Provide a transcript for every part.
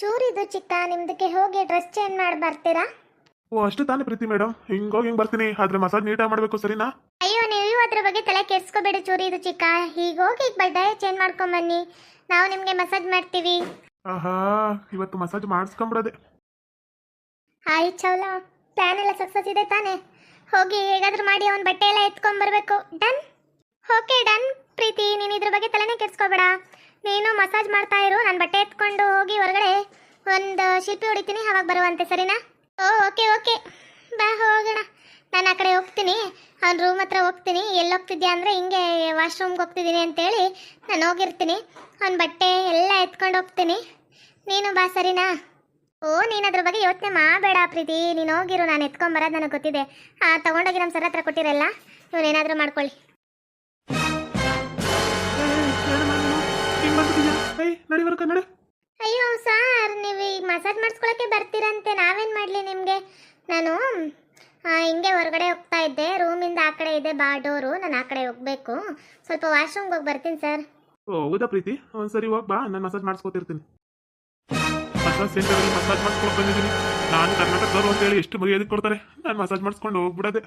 ಚೂರಿದು ಚಿಕ್ಕ ನಿಮ್ದಕ್ಕೆ ಹೋಗಿ dress change ಮಾಡಿ ಬರ್ತೀರಾ? ಓ ಅಷ್ಟು ತಾನೇ ಪ್ರೀತಿ ಮೇಡಮ್ ಹಿಂಗೋಗಿ ಹಿಂಗೆ ಬರ್ತೀನಿ. ಆದ್ರೆ ಮಸಾಜ್ ನೀಟಾಗಿ ಮಾಡಬೇಕು ಸರಿನಾ? ಅಯ್ಯೋ ನೀವು ಅದ್ರ ಬಗ್ಗೆ ತಲೆ ಕೆಡ್ಸ್ಕೋಬೇಡಿ ಚೂರಿ ಇದು ಚಿಕ್ಕ. ಈಗ ಹೋಗಿ ಈಗ ಚೇಂಜ್ ಮಾಡ್ಕೊಂಬನ್ನಿ ನಾವು ನಿಮಗೆ ಮಸಾಜ್ ಮಾಡ್ತೀವಿ. ಆಹಾ ಇವತ್ತು ಮಸಾಜ್ ಮಾಡಿಸ್ಕೊಂಬಿಡೋದೆ. ಹಾಯ್ ಚೌಲ ಪ್ಲಾನ್ ಎಲ್ಲ ಸಕ್ಸಸ್ ಇದೆ ತಾನೇ. ಹೋಗಿ ಹೇಗಾದ್ರೂ ಮಾಡಿ ಅವ್ನ ಬಟ್ಟೆ ಎಲ್ಲ ಎತ್ಕೊಂಡ್ಬರ್ಬೇಕು ಡನ್ ಓಕೆ ಡನ್ ಪ್ರೀತಿ ನೀನು ಇದ್ರ ಬಗ್ಗೆ ತಲೆನೇ ಕೆಡ್ಸ್ಕೋಬೇಡ. ನೀನು ಮಸಾಜ್ ಮಾಡ್ತಾ ಇರು, ನಾನು ಬಟ್ಟೆ ಎತ್ಕೊಂಡು ಹೋಗಿ ಹೊರಗಡೆ ಒಂದು ಶಿಲ್ಪಿ ಹೊಡಿತೀನಿ, ಅವಾಗ ಬರುವಂತೆ, ಸರಿನಾ? ಓ, ಓಕೆ ಓಕೆ. ಬಾ, ಹೋಗೋಣ. ನಾನು ಆ ಕಡೆ ಹೋಗ್ತೀನಿ. ಅವ್ನ ರೂಮ್ ಹತ್ರ ಹೋಗ್ತೀನಿ. ಎಲ್ಲಿ ಹೋಗ್ತಿದ್ಯಾ ಅಂದರೆ ಹಿಂಗೆ ವಾಶ್ರೂಮ್ಗೆ ಹೋಗ್ತಿದ್ದೀನಿ ಅಂತೇಳಿ ನಾನು ಹೋಗಿರ್ತೀನಿ. ಅವ್ನ ಬಟ್ಟೆ ಎಲ್ಲ ಎತ್ಕೊಂಡು ಹೋಗ್ತೀನಿ. ನೀನು ಬಾ, ಸರಿನಾ? ಓ, ನೀನು ಅದ್ರ ಬಗ್ಗೆ ಯೋಚನೆ ಮಾಡಬೇಡ ಪ್ರೀತಿ. ನೀನು ಹೋಗಿರು, ನಾನು ಎತ್ಕೊಂಬರೋದು ನನಗೆ ಗೊತ್ತಿದೆ. ಆ, ತೊಗೊಂಡೋಗಿ ನಮ್ಮ ಸರ್ ಹತ್ರ ಕೊಟ್ಟಿರಲ್ಲ ಇವನೇನಾದರೂ ಮಾಡ್ಕೊಳ್ಳಿ. ಏಯ್ ನಡೆ ಅಯ್ಯೋ ಸರ್ ನೀವು ಈಗ ಮಸಾಜ್ ಮಾಡಿಸ್ಕೊಳಕ್ಕೆ ಬರ್ತೀರಂತೆ. ನಾವೇನು ಮಾಡಲಿ ನಿಮಗೆ? ನಾನು ಹಿಂಗೆ ಹೊರಗಡೆ ಹೋಗ್ತಾ ಇದ್ದೆ. ರೂಮಿಂದ ಆ ಕಡೆ ಇದೆ ಬಾ ಡೋರು. ನಾನು ಆ ಕಡೆ ಹೋಗಬೇಕು. ಸ್ವಲ್ಪ ವಾಶ್ರೂಮ್ಗೆ ಹೋಗಿ ಬರ್ತೀನಿ ಸರ್. ಓ ಹೌದಾ ಪ್ರೀತಿ? ಒಂದ್ಸರಿ ಹೋಗ್ ಬಾ. ನಾನು ಮಸಾಜ್ ಮಾಡಿಸ್ಕೊತಿರ್ತೀನಿ. ಮಸಾಜ್ ಸೆಂಟರಲ್ಲಿ ಮಸಾಜ್ ಮಾಡಿಸ್ಕೊಂಡು ಬಂದಿದ್ದೀನಿ. ನಾನು ಅಂತ ಹೇಳಿ ಎಷ್ಟು ಮರ್ಯಾದೆ ಕೊಡ್ತಾರೆ. ನಾನು ಮಸಾಜ್ ಮಾಡಿಸ್ಕೊಂಡು ಹೋಗ್ಬಿಡೋದೆ.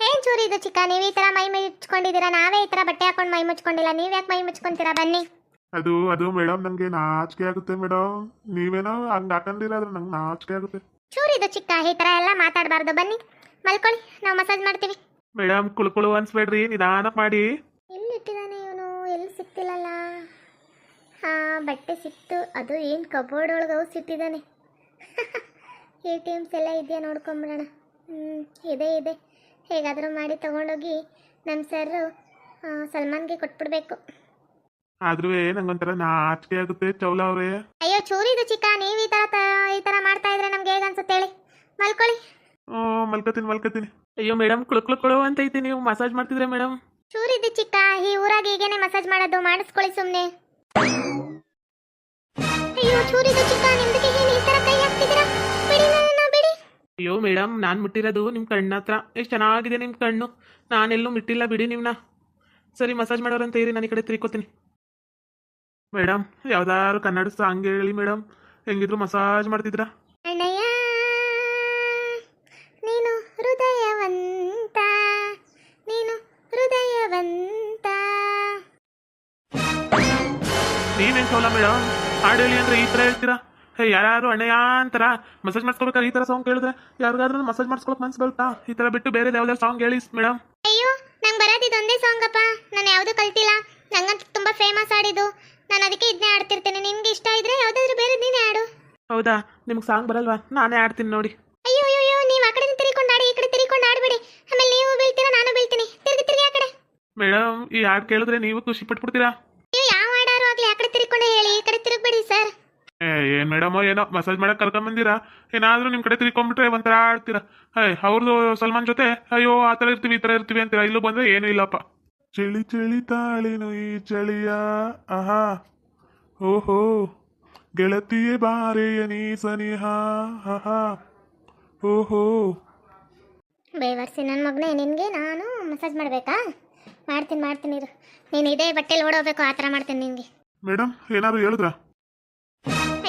ಏನ್ ಚೂರಿ ಇದು ಚಿಕ್ಕ? ನೀವು ಈ ಥರ ಮೈ ಮುಚ್ಕೊಂಡಿದ್ದೀರಾ? ನಾವೇ ಈ ಥರ ಬಟ್ಟೆ ಹಾಕೊಂಡು ಮೈ ಮುಚ್ಕೊಂಡಿಲ್ಲ. ನೀವು ಯಾಕೆ ಮೈ ಮುಚ್ಕೊಂತೀರಾ? ಬನ್ನಿ. ಅದು ಅದು ಮೇಡಮ್ ನಂಗೆ ನಾಚಿಕೆ ಆಗುತ್ತೆ ಮೇಡಮ್. ನೀವೇನೋ ಹಂಗೆ ಹಾಕೊಂಡಿರಾದ್ರೆ ನಂಗೆ ನಾಚಿಕೆ ಆಗುತ್ತೆ. ಚೂರಿದು ಚಿಕ್ಕ ಈ ತರ ಎಲ್ಲ ಮಾತಾಡಬಾರ್ದು. ಬನ್ನಿ ಮಲ್ಕೊಳ್ಳಿ ನಾವು ಮಸಾಜ್ ಮಾಡ್ತೀವಿ. ಮೇಡಮ್ ಕುಳ್ಕುಳು ಅನ್ಸ್ಬೇಡ್ರಿ ನಿಧಾನ ಮಾಡಿ. ಎಲ್ಲಿಟ್ಟಿದ್ದಾನೆ ಇವನು? ಎಲ್ಲಿ ಸಿಕ್ತಿಲ್ಲಲ್ಲ ಹಾ ಬಟ್ಟೆ ಸಿಕ್ತು. ಅದು ಏನು ಕಬೋರ್ಡ್ ಒಳಗೆ ಅವು ಸಿಟ್ಟಿದ್ದಾನೆ ಎ ಟಿ ಎಮ್ಸ್ ಎಲ್ಲ ಇದೆಯಾ ನೋಡ್ಕೊಂಬಿಡೋಣ. ಹ್ಞೂ ಇದೆ ಇದೆ. ಹೇಗಾದರೂ ಮಾಡಿ ತಗೊಂಡೋಗಿ ನಮ್ಮ ಸರ್ ಸಲ್ಮಾನ್ಗೆ ಕೊಟ್ಬಿಡ್ಬೇಕು. ಆದ್ರೂ ನಂಗೊಂಥರ ನಾಚಿಕೆ ಆಗುತ್ತೆ ಚೌಲ ಅವ್ರೆ. ಅಯ್ಯೋ ಚೂರಿ ಚಿಕ್ಕ ನೀವು ಈ ಥರ ತ- ಈ ತರ ಮಾಡ್ತಾ ಇದ್ರೆ ನಮ್ಗೆ ಹೇಗೆ ಅನ್ಸುತ್ತೆ ಹೇಳಿ? ಮಲ್ಕೊಳ್ಳಿ. ಓ ಮಲ್ಕೋತೀನಿ ಮಲ್ಕೋತೀನಿ ಅಯ್ಯೋ ಮೇಡಮ್ ಕುಳುಕ್ಳು ಅಂತ ಐತಿ ನೀವು ಮಸಾಜ್ ಮಾಡ್ತಿದ್ರೆ ಮೇಡಮ್ ಚೂರಿದ್ದು ಚಿಕ್ಕ ಈ ಊರಾಗ ಹೀಗೇನೆ ಮಸಾಜ್ ಮಾಡೋದು ಮಾಡಿಸ್ಕೊಳ್ಳಿ ಸುಮ್ಮನೆ ಅಯ್ಯೋ ಚೂರಿದು ಚಿಕ್ಕ ನಿಮ್ದಕ್ಕೆ ಏನು ಈ ತರ ಕೈ ಹಾಕ್ತಿದ್ದೀರಾ? ಬಿಡಿ ನನ್ನ ಬಿಡಿ. ಅಯ್ಯೋ ಮೇಡಮ್ ನಾನು ಮುಟ್ಟಿರೋದು ನಿಮ್ಮ ಕಣ್ಣ ಹತ್ರ. ಎಷ್ಟು ಚೆನ್ನಾಗಿದೆ ನಿಮ್ಮ ಕಣ್ಣು. ನಾನೆಲ್ಲೂ ಮುಟ್ಟಿಲ್ಲ ಬಿಡಿ ನಿಮ್ಮನ್ನ ಸರಿ ಮಸಾಜ್ ಮಾಡೋರಂತ ಇರಿ ನಾನು ಈ ಕಡೆ ತಿರ್ಕೋತೀನಿ. ಮೇಡಮ್ ಯಾವ್ದಾದ್ರು ಕನ್ನಡ ಸಾಂಗ್ ಹೇಳಿ ಮೇಡಮ್. ಹೆಂಗಿದ್ರು ಮಸಾಜ್ ಮಾಡ್ತಿದ್ರ? ಅಣ್ಣಯ್ಯ ನೀನು ಹೃದಯವಂತ ನೀನು ಹೃದಯವಂತ. ನೀವೇನ್ ಚೌಲ ಮೇಡಮ್? ಹಾಡು ಹೇಳಿ ಅಂದ್ರೆ ಈ ತರ ಹೇಳ್ತೀರಾ? ಹೇ ಯಾರು ಅಣ್ಣಯ್ಯ ಅಂತಾರ ಮಸಾಜ್ ಮಾಡ್ಸ್ಕೊಬೇಕಾದ್ರೆ ಈ ತರ ಸಾಂಗ್ ಕೇಳಿದ್ರೆ ಯಾರಿಗಾದ್ರೂ ಮಸಾಜ್ ಮಾಡ್ಸ್ಕೊಳಕ್ ಮನ್ಸು ಬರುತ್ತಾ? ಈ ತರ ಬಿಟ್ಟು ಬೇರೆ ಯಾವ್ದಾದ್ರು ಸಾಂಗ್ ಹೇಳಿ ಮೇಡಮ್. ಅಯ್ಯೋ ನಂಗೆ ಬರೋದಿದೊಂದೇ ಸಾಂಗ್ ಅಪ್ಪ. ನಾನು ಯಾವುದು ಕಲ್ತಿಲ್ಲ ನಂಗಂತೂ ತುಂಬ ಫೇಮಸ್ ಆಡಿದ್ದು ನಾನು ಅದಕ್ಕೆ ಇದನ್ನೇ ಆಡ್ತಿರ್ತೇನೆ ನಿನ್ಗೆ ಇಷ್ಟ ಇದ್ರೆ ಯಾವುದಾದ್ರೂ ಬೇರೆ ನೀನೇ ಆಡು ಹೌದಾ? ನಿಮ್ಗೆ ಸಾಂಗ್ ಬರಲ್ವಾ? ನಾನೇ ಆಡ್ತೀನಿ ನೋಡಿ. ಅಯ್ಯೋ ಅಯ್ಯೋ ಅಯ್ಯೋ ನೀವು ಆ ಕಡೆ ತಿರ್ಕೊಂಡು ಆಡಿ ಈ ಕಡೆ ತಿರ್ಕೊಂಡು ಆಡ್ಬೇಡಿ ಆಮೇಲೆ ನೀವು ಬೀಳ್ತೀರಾ ನಾನು ಬೀಳ್ತೀನಿ. ತಿರ್ಗಿ ತಿರ್ಗಿ ಆ ಕಡೆ. ಮೇಡಮ್ ಈ ಹಾಡು ಕೇಳಿದ್ರೆ ನೀವು ಖುಷಿ ಪಟ್ಬಿಡ್ತೀರಾ? ನೀವು ಯಾವ ಆಡಾರು ಆಗ್ಲಿ ಆ ಕಡೆ ತಿರ್ಕೊಂಡೆ ಹೇಳಿ ಈ ಕಡೆ ತಿರುಗ್ಬೇಡಿ ಸರ್. ಏ ಏನ್ ಮೇಡಮ್ ಏನೋ ಮಸಾಜ್ ಮಾಡಕ್ ಕರ್ಕೊಂಡ್ ಬಂದಿರಾ ಏನಾದ್ರೂ ನಿಮ್ ಕಡೆ ತಿರ್ಕೊಂಡ್ಬಿಟ್ರೆ ಒಂಥರ ಆಡ್ತೀರಾ ಹೇ ಅವ್ರದ್ದು ಸಲ್ಮಾನ್ ಜೊತೆ ಅಯ್ಯೋ ಆ ಥರ ಇರ್ತೀವಿ ಈ ಥರ ಇರ್ತೀವಿ ಅಂತೀರಾ? ಇಲ್ಲೂ ಬಂದ್ರೆ ಏನೂ ಇಲ್ಲಪ್ಪ. ಚಳಿ ಚಳಿ ತಾಳಿನು ಈ ಚಳಿಯ ಆಹಾ ಓಹೋ. ಗೆಳತಿಯೇ ಬಾರೆಯ ನೀ ಸನಿಹ. ಹಾ ಓಹೋ. ಬೇವರ್ಸಿ ನನ್ನ ಮಗನೇ ನಿನಗೆ ನಾನು ಮಸಾಜ್ ಮಾಡಬೇಕಾ? ಮಾಡ್ತೀನಿ ಮಾಡ್ತೀನಿ ಇರು. ನೀನು ಇದೇ ಬಟ್ಟೆಲಿ ಓಡೋಗ್ಬೇಕು ಆ ಥರ ಮಾಡ್ತೀನಿ ನಿನಗೆ. ಮೇಡಮ್ ಏನಾದ್ರು ಹೇಳಿದ್ರಾ?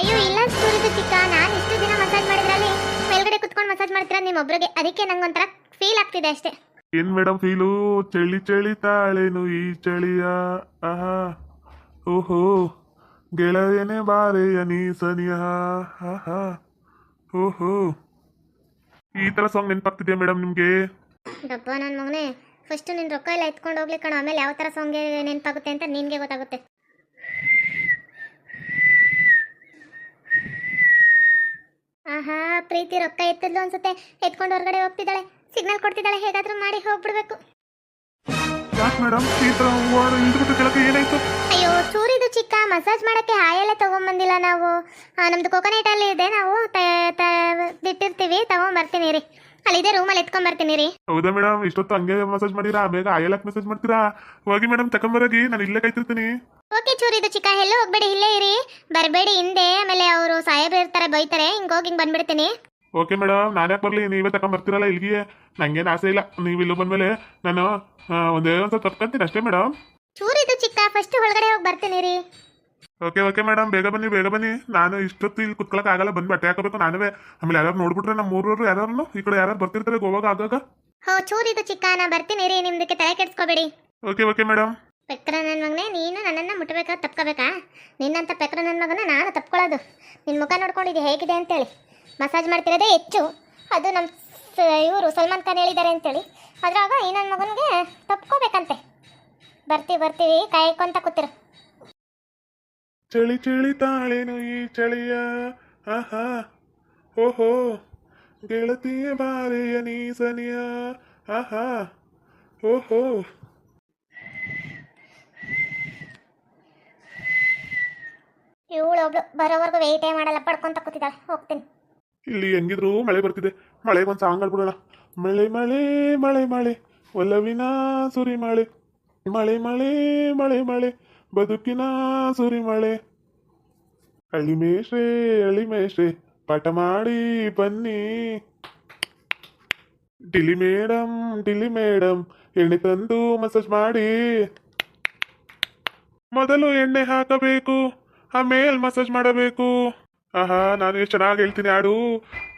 ಅಯ್ಯೋ ಇಲ್ಲ ಸ್ಟೋರಿದು ಚಿಕ್ಕ. ನಾನು ಇಷ್ಟು ದಿನ ಮಸಾಜ್ ಮಾಡಿದ್ರಲ್ಲಿ ಮೇಲ್ಗಡೆ ಕುತ್ಕೊಂಡು ಮಸಾಜ್ ಮಾಡ್ತೀರಾ? ನಿಮ್ಮ ಒಬ್ರಿಗೆ ಅದಕ್ಕೆ ನಂಗೊಂಥರ ಫೀಲ್ ಆಗ್ತಿದೆ ಅಷ್ಟೇ. ಏನ್ ಮೇಡಮ್ ಫೀಲು ಚಳಿ ಚಳಿ ತಾಳೇನು ಈ ಚಳಿಯ. ಆಹಾ ಓಹೋ. ಗೆಳೆಯನೇ ಬಾರೆಯ ನೀ ಸನಿಯ ಓಹೋ ಈ ತರ ಸಾಂಗ್ ನೆನಪಾಗ್ತಿದೆ ಮೇಡಮ್ ನಿಮ್ಗೆ? ಡಬ್ಬ ನನ್ನ ಮಗನೇ ಫಸ್ಟ್ ನಿನ್ನ ರೊಕ್ಕ ಎಲ್ಲ ಎತ್ಕೊಂಡು ಹೋಗ್ಲಿ ಕಣ ಆಮೇಲೆ ಯಾವ ಥರ ಸಾಂಗ್ ನೆನಪಾಗುತ್ತೆ ಅಂತ ನಿನಗೆ ಗೊತ್ತಾಗುತ್ತೆ. ಆಹಾ ಪ್ರೀತಿ ರೊಕ್ಕ ಎತ್ತಿದ್ಲು ಅನ್ಸುತ್ತೆ ಎತ್ಕೊಂಡು ಹೊರಗಡೆ ಹೋಗ್ತಿದ್ದಾಳೆ ಸಿಗ್ನಲ್ ಕೊಡ್ತಿದ್ದಾಳೆ ಹೇಗಾದ್ರೂ ಮಾಡಿ ಹೋಗ್ಬಿಡ್ಬೇಕು. ಯಾಕೆ ಮೇಡಮ್ ಈ ತರ ಹೂವಾಡ ಇಳಿದ್ಬಿಟ್ಟು ಕೆಳಗೆ ಏನಾಯ್ತು? ಅಯ್ಯೋ ಚೂರಿದು ಚಿಕ್ಕ ಮಸಾಜ್ ಮಾಡಕ್ಕೆ ಹಾಯೆಲ್ಲ ತಗೊಂಬಂದಿಲ್ಲ ನಾವು. ನಮ್ಮದು ನಮ್ದು ಕೋಕೋನಟ್ ಅಲ್ಲಿ ಇದೆ ನಾವು ಇಟ್ಟಿರ್ತೀವಿ ತಗೊಂಬರ್ತೀನಿ ರೀ. ಅಲ್ಲಿದೆ ರೂಮಲ್ಲಿ ಎತ್ಕೊಂಬರ್ತೀನಿ ರೀ. ಹೌದಾ ಮೇಡಮ್ ಇಷ್ಟೊತ್ತು ಹಂಗೆ ಮಸಾಜ್ ಮಾಡಿರಾ? ಬೇಗ ಆಯಲಕ್ ಮಸಾಜ್ ಮಾಡ್ತೀರಾ? ಹೋಗಿ ಮೇಡಮ್ ತಕೊಂಬರೋಗಿ ನಾನು ಇಲ್ಲೇ ಕಾಯ್ತಿರ್ತೀನಿ ಓಕೆ ಚೂರಿದು ಚಿಕ್ಕ ಎಲ್ಲೂ ಹೋಗ್ಬೇಡಿ ಇಲ್ಲೇ ಇರಿ. ಬರಬೇಡಿ ಹಿಂದೆ ಆಮೇಲೆ ಅವರು ಸಾಹೇಬ್ರು ಇರ್ತಾರೆ ಬೈತಾರೆ ಹಿಂಗೆ ಹೋಗಿ ಹಿಂಗೆ ಬಂದ್ಬಿಡ್ತೀನಿ. ಓಕೆ ಮೇಡಮ್ ನಾನು ಯಾಕೆ ಬರಲಿ? ನೀವೇ ತಗೊಂಬರ್ತೀರಲ್ಲ ಇಲ್ಲಿಗೆ. ನಂಗೇನು ಆಸೆ ಇಲ್ಲ. ನೀವು ಇಲ್ಲಿ ಬಂದಮೇಲೆ ನಾನು ಒಂದೇ ಒಂದು ಸ್ವಲ್ಪ ತಪ್ಕೊಂತೀನಿ ಅಷ್ಟೇ ಮೇಡಮ್ ಚೂರಿದು ಚಿಕ್ಕ ಫಸ್ಟ್ ಒಳಗಡೆ ಹೋಗಿ ಬರ್ತೀನಿ ರೀ. ಓಕೆ ಓಕೆ ಮೇಡಮ್ ಬೇಗ ಬನ್ನಿ ಬೇಗ ಬನ್ನಿ. ನಾನು ಇಷ್ಟೊತ್ತು ಇಲ್ಲಿ ಕುತ್ಕೊಳಕ್ ಆಗಲ್ಲ ಬಂದು ಬಟ್ಟೆ ಹಾಕಬೇಕು ನಾನುವೇ. ಆಮೇಲೆ ಯಾರು ನೋಡ್ಬಿಟ್ರೆ ನಮ್ಮ ಮೂರವರು ಯಾರು ಈ ಕಡೆ ಯಾರು ಬರ್ತಿರ್ತಾರೆ ಗೋವಾಗ ಆಗಾಗ? ಹೋ ಚೂರಿದು ಚಿಕ್ಕ ನಾ ಬರ್ತೀನಿ ರೀ. ನಿಮ್ದಕ್ಕೆ ತಲೆ ಕೆಡಿಸ್ಕೋಬೇಡಿ. ಓಕೆ ಓಕೆ ಮೇಡಮ್ ಪೆಕ್ರ ನನ್ನ ಮಗನೇ ನೀನು ನನ್ನನ್ನು ಮುಟ್ಟಬೇಕಾ ತಪ್ಕೋಬೇಕಾ? ನಿನ್ನಂತ ಪೆಕ್ರ ನನ್ನ ಮಗನ ನಾನು ತಪ್ಕೊಳ್ಳೋದು ನಿನ್ನ ಮುಖ ನೋಡ್ಕೊಂಡಿದ್ದೆ ಹೇಗಿದೆ ಅಂತೇಳಿ. ಮಸಾಜ್ ಮಾಡ್ತಿರೋದೇ ಹೆಚ್ಚು. ಅದು ನಮ್ಮ ಇವರು ಸಲ್ಮಾನ್ ಖಾನ್ ಹೇಳಿದ್ದಾರೆ ಅಂತೇಳಿ. ಅದ್ರಾಗ ಈ ನನ್ನ ಮಗನಿಗೆ ತಪ್ಕೋಬೇಕಂತೆ. ಬರ್ತೀವಿ ಬರ್ತೀವಿ ಕಾಯ್ಕೊಂತ ಕೂತಿರು. ಚಳಿ ಚಳಿ ತಾಳೇನು ಈ ಚಳಿಯ. ಆಹಾ ಓಹೋ. ಗೆಳತಿಯ ಬಾರೆಯ ನೀಸನಿಯ. ಆಹಾ ಓಹೋ. ಇವಳು ಒಬ್ಳು ಬರೋವರೆಗೂ ವೇಟೇ ಮಾಡಲ್ಲ ಪಡ್ಕೊಂತ ಕೂತಿದ್ದಾಳೆ. ಹೋಗ್ತೀನಿ. ಇಲ್ಲಿ ಹೆಂಗಿದ್ರು ಮಳೆ ಬರ್ತಿದೆ. ಮಳೆ ಒಂದು ಸಾಂಗ್ ಆಡ್ಬಿಡೋಣ ಮಳೆ ಮಳೆ ಮಳೆ ಮಳೆ. ಒಲವಿನ ಸುರಿ ಮಳೆ ಮಳೆ ಮಳೆ ಮಳೆ ಮಳೆ, ಬದುಕಿನ ಸುರಿ ಮಳೆ ಅಳಿಮೇಶ್ರೆ ಅಳಿಮೇಶ್ರೆ, ಪಾಠ ಮಾಡಿ ಬನ್ನಿ. ಡಿಲಿ ಮೇಡಮ್ ಡಿಲಿ ಮೇಡಮ್ ಎಣ್ಣೆ ತಂದು ಮಸಾಜ್ ಮಾಡಿ. ಮೊದಲು ಎಣ್ಣೆ ಹಾಕಬೇಕು, ಆಮೇಲೆ ಮಸಾಜ್ ಮಾಡಬೇಕು. ಆಹಾ, ನಾನು ಎಷ್ಟು ಚೆನ್ನಾಗಿ ಹೇಳ್ತೀನಿ ಆಡು.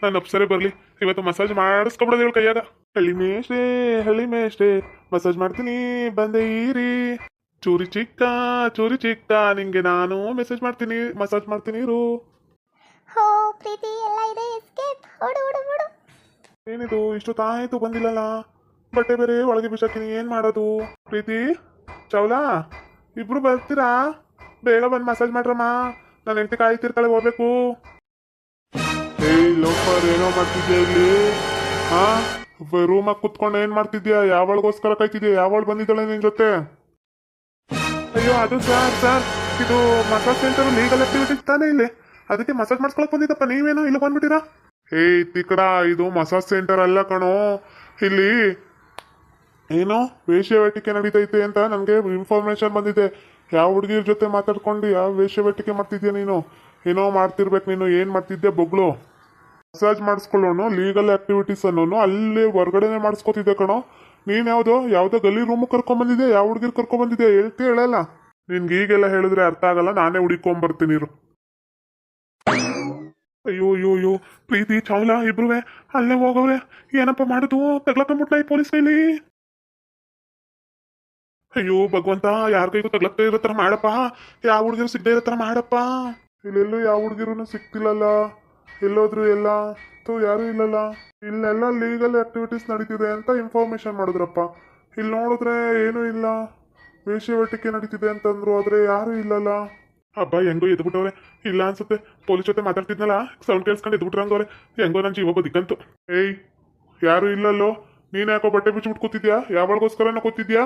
ನಾನು ಅಪ್ಸರೆ ಬರಲಿ. ಇವತ್ತು ಮಸಾಜ್ ಮಾಡಿಸ್ಕೊಬಿಡೋದು ಕೈಯಾಗ. ಹಳಿಮೇಷ್ಟೇ ಹಳಿಮೇಷ್ಟೇ ಮಸಾಜ್ ಮಾಡ್ತೀನಿ. ಬಂದೆ ಇರಿ. ಚೂರಿ ಚಿಕ್ಕ ಚೂರಿ ಚಿಕ್ಕ. ನಿಂಗೆ ನಾನು ಮೆಸೇಜ್ ಮಾಡ್ತೀನಿ. ಮಸಾಜ್ ಮಾಡ್ತೀನಿ ಇರು. ಹೋ ಪ್ರೀತಿ ಎಲ್ಲ ಇದೆ. ಎಸ್ಕೇಪ್ ಓಡು ಓಡು ಓಡು. ಏನಿದು? ಇಷ್ಟು ತಾಯಿತು ಬಂದಿಲ್ಲಲ್ಲ. ಬಟ್ಟೆ ಬೇರೆ ಒಳಗೆ ಬಿಸಾಕಿನಿ ಏನ್ ಮಾಡೋದು? ಪ್ರೀತಿ ಚೌಲಾ ಇಬ್ರು ಬರ್ತೀರಾ? ಬೇಗ ಬಂದು ಮಸಾಜ್ ಮಾಡ್ರಮ್ಮ. ನನ್ನ ಹೆಂಡತಿ ಕಾಯ್ತಿರ್ತಾಳೆ ಹೋಗ್ಬೇಕು. ಏಯ್ ಲೋಫರ್ ಏನೋ ಮಾಡ್ತಿದ್ದೆ ಇಲ್ಲಿ? ಹಾ ರೂಮಾಗ ಕುತ್ಕೊಂಡು ಏನ್ ಮಾಡ್ತಿದ್ಯಾ? ಯಾವಳಿಗೋಸ್ಕರ ಕಾಯ್ತಿದ್ಯಾ ಯಾವಳು ಬಂದಿದ್ದಾಳೆ ನಿನ್ ಜೊತೆ? ಅಯ್ಯೋ, ಅದು ಸರ್ ಸರ್ ಇದು ಮಸಾಜ್ ಸೆಂಟರ್ ಲೀಗಲ್ ಆಕ್ಟಿವಿಟೀಸ್ ತಾನೇ ಇಲ್ಲಿ. ಅದಕ್ಕೆ ಮಸಾಜ್ ಮಾಡ್ಸ್ಕೊಳಕ್ ಬಂದಿದ್ದಪ್ಪ, ನೀವೇನೋ ಇಲ್ಲಿ ಬಂದ್ಬಿಟ್ಟಿರಾ? ಏ ತಿಕ್ಕಡ, ಇದು ಮಸಾಜ್ ಸೆಂಟರ್ ಅಲ್ಲ ಕಣೋ. ಇಲ್ಲಿ ಏನೋ ವೇಶ್ಯಾವೇಟಿಕೆ ನಡೀತೈತೆ ಅಂತ ನನಗೆ ಇನ್ಫಾರ್ಮೇಶನ್ ಬಂದಿದೆ. ಯಾವ ಹುಡುಗಿರ ಜೊತೆ ಮಾತಾಡ್ಕೊಂಡು ಯಾವ ವೇಶ್ಯಾವೇಟಿಕೆ ಮಾಡ್ತಿದ್ಯಾ ನೀನು? ಏನೋ ಮಾಡ್ತಿರ್ಬೇಕು ನೀನು. ಏನು ಮಾಡ್ತಿದ್ದೆ ಬೊಗ್ಳು? ಮಸಾಜ್ ಮಾಡಿಸ್ಕೊಳ್ಳೋನು ಲೀಗಲ್ ಆಕ್ಟಿವಿಟೀಸ್ ಅನ್ನೋನು ಅಲ್ಲೇ ಹೊರಗಡೆನೆ ಮಾಡಿಸ್ಕೊತಿದ್ದೆ ಕಣೋ. ನೀನ್ ಯಾವ್ದೋ, ಯಾವುದೋ ಗಲ್ಲಿ ರೂಮ್ ಕರ್ಕೊಂಬಂದಿದ್ಯಾ? ಯಾವ ಹುಡುಗಿರ್ ಕರ್ಕೊಂಬಂದಿದ್ಯಾ? ಹೇಳ್ತಿ, ಹೇಳಲ್ಲ. ನಿನ್ಗೆ ಈಗೆಲ್ಲ ಹೇಳಿದ್ರೆ ಅರ್ಥ ಆಗಲ್ಲ, ನಾನೇ ಹುಡುಕೊಂಬರ್ತೀನಿ ಇರು. ಅಯ್ಯೋ ಅಯ್ಯೋ ಅಯ್ಯೋ, ಪ್ರೀತಿ ಚೌಲ ಇಬ್ರುವೆ, ಅಲ್ಲೇ ಹೋಗವ್ರೆ. ಏನಪ್ಪ ಮಾಡುದು? ತಗ್ಲಕೊಂಬಿಟ್ಲ ಈ ಪೊಲೀಸ್ ಕೈಲಿ? ಅಯ್ಯೋ, ಭಗವಂತ, ಯಾರ ಕೈಗೂ ತಗ್ಲಕ್ತಾ ಇರೋ ಥರ ಮಾಡಪ್ಪ. ಯಾವ ಹುಡುಗಿರು ಸಿಗದೆ ಇರೋ ಥರ ಮಾಡಪ್ಪ. ಇಲ್ಲೆಲ್ಲೂ ಯಾವ ಹುಡುಗಿರು ಸಿಗ್ತಿಲ್ಲಲ್ಲ. ಎಲ್ಲೋದ್ರು ಎಲ್ಲ ತು ಯಾರು ಇಲ್ಲಲ್ಲ. ಇಲ್ಲೆಲ್ಲ ಲೀಗಲ್ ಆಕ್ಟಿವಿಟೀಸ್ ನಡೀತಿದೆ ಅಂತ ಇನ್ಫಾರ್ಮೇಶನ್ ಮಾಡಿದ್ರಪ್ಪ. ಇಲ್ಲಿ ನೋಡಿದ್ರೆ ಏನೂ ಇಲ್ಲ. ವೇಷವಟಿಕೆ ನಡೀತಿದೆ ಅಂತಂದ್ರು, ಆದ್ರೆ ಯಾರು ಇಲ್ಲಲ್ಲ. ಹಬ್ಬ ಹೆಂಗೋ ಎದ್ಬಿಟ್ಟವ್ರೆ. ಇಲ್ಲ ಅನ್ಸುತ್ತೆ. ಪೊಲೀಸ್ ಜೊತೆ ಮಾತಾಡ್ತಿದ್ನಲ್ಲ? ಸೌಂಡ್ ಕೇಳಿಸ್ಕೊಂಡು ಎದ್ಬಿಟ್ರಂಗವ್ರೆ ಹೆಂಗೋ ನನ್ನ ಜೀವ ಬದುಕಂತು. ಏಯ್, ಯಾರು ಇಲ್ಲಲ್ಲೋ? ನೀನು ಯಾಕೋ ಬಟ್ಟೆ ಬಿಚ್ಬಿಟ್ಟು ಕೂತಿದ್ಯಾ? ಯಾವಾಗೋಸ್ಕರನ ಕೂತಿದ್ಯಾ?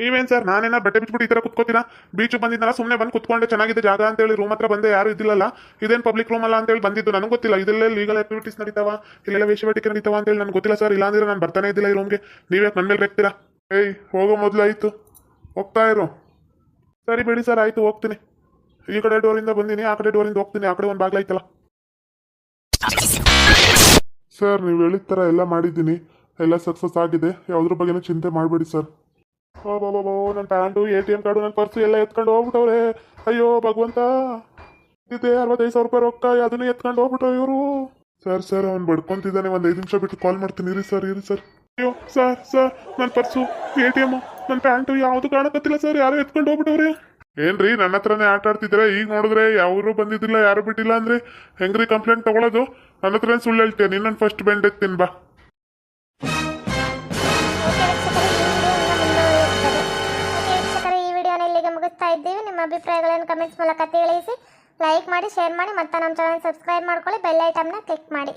ನೀವೇನ್ ಸರ್? ನಾನೇನ ಬೆಟ್ಟ ಬಿಚ್ಬಿಟ್ಟು ಈ ತರ ಕುತ್ಕೋತೀರಾ? ಬೀಚ್ ಬಂದಿದ್ದಲ್ಲ ಸುಮ್ಮನೆ ಬಂದು ಕುತ್ಕೊಂಡೆ, ಚೆನ್ನಾಗಿದೆ ಜಾಗ ಅಂತೇಳಿ ರೂಮ್ ಹತ್ರ ಬಂದೆ, ಯಾರು ಇದ್ದಿಲ್ಲಲ್ಲ. ಇದೇನ್ ಪಬ್ಲಿಕ್ ರೂಮ್ ಅಲ್ಲ ಅಂತ ಹೇಳಿ ಬಂದಿದ್ದು, ನನಗೆ ಗೊತ್ತಿಲ್ಲ. ಇದೆಲ್ಲ ಲೀಗಲ್ ಆಕ್ಟಿವಿಟೀಸ್ ನಡೀತಾವ, ಇಲ್ಲೆಲ್ಲ ವೇಶ್ಯಾವೇಟಿಕೆ ನಡೀತಾವ ಅಂತೇಳಿ ನನಗೆ ಗೊತ್ತಿಲ್ಲ ಸರ್. ಇಲ್ಲಾಂದ್ರೆ ನಾನು ಬರ್ತಾನೆ ಇದ್ದಿಲ್ಲ ಈ ರೂಮ್ಗೆ ನೀವೇ ನನ್ನ ಮೇಲೆ ರೆಕ್ತೀರಾ? ಏಯ್, ಹೋಗೋ ಮೊದಲು ಆಯ್ತು. ಹೋಗ್ತಾ ಇರು. ಸರಿ ಬಿಡಿ ಸರ್, ಆಯ್ತು, ಹೋಗ್ತೀನಿ. ಈ ಕಡೆ ಡೋರಿಂದ ಬಂದೀನಿ, ಆ ಕಡೆ ಡೋರಿಂದ ಹೋಗ್ತೀನಿ. ಆ ಕಡೆ ಒಂದು ಬಾಗ್ಲ ಐತಲ್ಲ. ಸರ್, ನೀವು ಹೇಳಿದ ಥರ ಎಲ್ಲ ಮಾಡಿದ್ದೀನಿ. ಎಲ್ಲ ಸಕ್ಸಸ್ ಆಗಿದೆ. ಯಾವುದ್ರ ಬಗ್ಗೆನೂ ಚಿಂತೆ ಮಾಡಬೇಡಿ ಸರ್. ಬಾಬಾ ನನ್ನ pant, A T M card ನನ್ನ ಪರ್ಸು ಎಲ್ಲ ಎತ್ಕೊಂಡು ಹೋಗ್ಬಿಟ್ಟವ್ರೆ. ಅಯ್ಯೋ, ಭಗವಂತ. ಇದೆ ಅರವತ್ತೈದು ಸಾವಿರ ರೂಪಾಯಿ ರೊಕ್ಕ, ಅದನ್ನೇ ಎತ್ಕೊಂಡು ಹೋಗ್ಬಿಟ್ರು ಇವರು. ಸರ್ ಸರ್, ಅವ್ನು ಬಡ್ಕೊಂತಿದ್ದಾನೆ, ಒಂದು ಐದು ನಿಮಿಷ ಬಿಟ್ಟು ಕಾಲ್ ಮಾಡ್ತೀನಿ. ಇರಿ ಸರ್ ಇರಿ ಸರ್. ಅಯ್ಯೋ, ಸರ್ ಸರ್ ನನ್ನ ಪರ್ಸು, ಎ ಟಿ ಎಮ್ಮು ನನ್ನ ಪ್ಯಾಂಟು ಯಾವುದು ಕಾಣಕತ್ತಿಲ್ಲ ಸರ್, ಯಾರು ಎತ್ಕೊಂಡು ಹೋಗ್ಬಿಟ್ಟವ್ರೆ. ಏನ್ರಿ, ನನ್ನ ಹತ್ರನೇ ಆಟ ಆಡ್ತಿದ್ರೆ ಈಗ ನೋಡಿದ್ರೆ ಯಾರು ಬಂದಿದ್ದಿಲ್ಲ, ಯಾರು ಬಿಟ್ಟಿಲ್ಲ ಅಂದ್ರೆ ಹೆಂಗ್ರಿ ಕಂಪ್ಲೇಂಟ್ ತಗೊಳ್ಳೋದು ನನ್ನ ಹತ್ರನೇ ಸುಳ್ಳು ಹೇಳ್ತೀಯ ಇನ್ನೊಂದು ಫಸ್ಟ್ ಬೆಂಡ್ ಎತ್ತೀನಿ, ಬಾ. ಇಲ್ಲಿಗೆ ಇದ್ದೀವಿ. ನಿಮ್ಮ ಅಭಿಪ್ರಾಯಗಳನ್ನು ಕಮೆಂಟ್ಸ್ ಮೂಲಕ ತಿಳಿಸಿ ಲೈಕ್ ಮಾಡಿ ಶೇರ್ ಮಾಡಿ, ಮತ್ತು ನಮ್ಮ ಚಾನಲ್ ಸಬ್ಸ್ಕ್ರೈಬ್ ಮಾಡ್ಕೊಳ್ಳಿ. ಬೆಲ್ ಐಟಮ್ನ ಕ್ಲಿಕ್ ಮಾಡಿ.